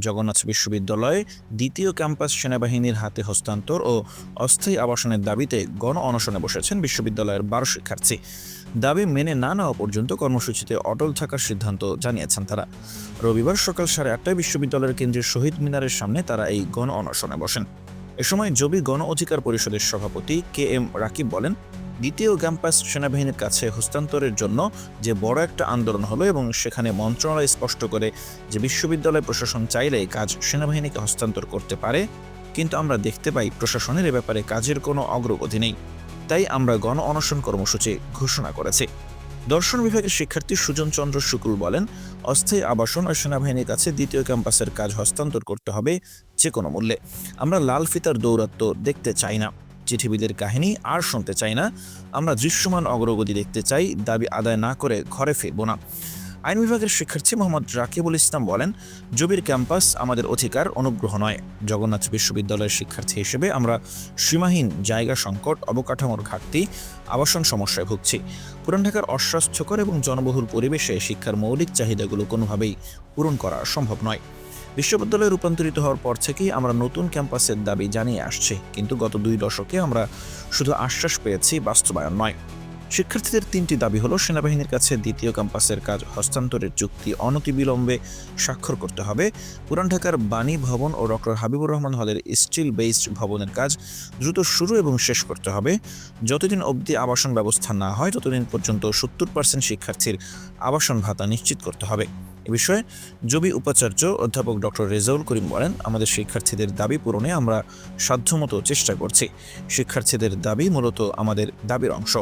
জগন্নাথ বিশ্ববিদ্যালয়ে দ্বিতীয় ক্যাম্পাস সেনাবাহিনীর হাতে হস্তান্তর ও অস্থায়ী আবাসনের দাবিতে গণ অনশনে বসেছেন বিশ্ববিদ্যালয়ের বারো শিক্ষার্থী। দাবি মেনে না নেওয়া পর্যন্ত কর্মসূচিতে অটল থাকার সিদ্ধান্ত জানিয়েছেন তারা। রবিবার সকাল সাড়ে আটটায় বিশ্ববিদ্যালয়ের কেন্দ্রীয় শহীদ মিনারের সামনে তারা এই গণ অনশনে বসেন। এ সময় জবি গণ অধিকার পরিষদের সভাপতি কে এম রাকিব বলেন দ্বিতীয় ক্যাম্পাস সেনাবাহিনীর কাছে হস্তান্তরের জন্য যে বড় একটা আন্দোলন হলো এবং সেখানে মন্ত্রণালয় স্পষ্ট করে যে বিশ্ববিদ্যালয় প্রশাসন চাইলে কাজ সেনাবাহিনীকে হস্তান্তর করতে পারে, কিন্তু আমরা দেখতে পাই প্রশাসনের এ ব্যাপারে কাজের কোনো অগ্রগতি নেই। তাই আমরা গণ অনশন কর্মসূচি ঘোষণা করেছি। দর্শন বিভাগের শিক্ষার্থী সুজন চন্দ্র শুকুল বলেন, অস্থায়ী আবাসন ও সেনাবাহিনীর কাছে দ্বিতীয় ক্যাম্পাসের কাজ হস্তান্তর করতে হবে যে কোনো মূল্যে। আমরা লাল ফিতার দৌরাত্ম্য দেখতে চাই না। চিঠিবিদের কাহিনী আর শুনতে চাই না। আমরা দৃশ্যমান অগ্রগতি দেখতে চাই, দাবি আদায় না করে ঘরে ফিরব না। আইন বিভাগের শিক্ষার্থী মোহাম্মদ রাকিবুল ইসলাম বলেন, জবির ক্যাম্পাস আমাদের অধিকার, অনুগ্রহ নয়। জগন্নাথ বিশ্ববিদ্যালয়ের শিক্ষার্থী হিসেবে আমরা সীমাহীন জায়গা সংকট, অবকাঠামোর ঘাটতি, আবাসন সমস্যায় ভুগছি। পুরান ঢাকার অস্বাস্থ্যকর এবং জনবহুল পরিবেশে শিক্ষার মৌলিক চাহিদাগুলো কোনোভাবেই পূরণ করা সম্ভব নয়। বিশ্ববিদ্যালয়ে রূপান্তরিত হওয়ার পর থেকেই আমরা নতুন ক্যাম্পাসের দাবি জানিয়ে আসছি। কিন্তু গত দুই দশকে আমরা শুধু আশ্বাস পেয়েছি বাস্তবায়ন নয়। শিক্ষার্থীদের তিনটি দাবি হলো, সেনাবাহিনীর কাছে দ্বিতীয় ক্যাম্পাসের কাজ হস্তান্তরের চুক্তি অনতিবিলম্বে স্বাক্ষর করতে হবে। পুরান ঢাকার বাণী ভবন ও ডক্টর হাবিবুর রহমান হলের স্টিল বেসড ভবনের কাজ দ্রুত শুরু এবং শেষ করতে হবে। যতদিন অবধি আবাসন ব্যবস্থা না হয়, ততদিন পর্যন্ত সত্তর পার্সেন্ট শিক্ষার্থীর আবাসন ভাতা নিশ্চিত করতে হবে। এ বিষয়ে জবি উপাচার্য অধ্যাপক ডক্টর রেজাউল করিম বলেন, আমাদের শিক্ষার্থীদের দাবি পূরণে আমরা সাধ্যমতো চেষ্টা করছি। শিক্ষার্থীদের দাবি মূলত আমাদের দাবির অংশ।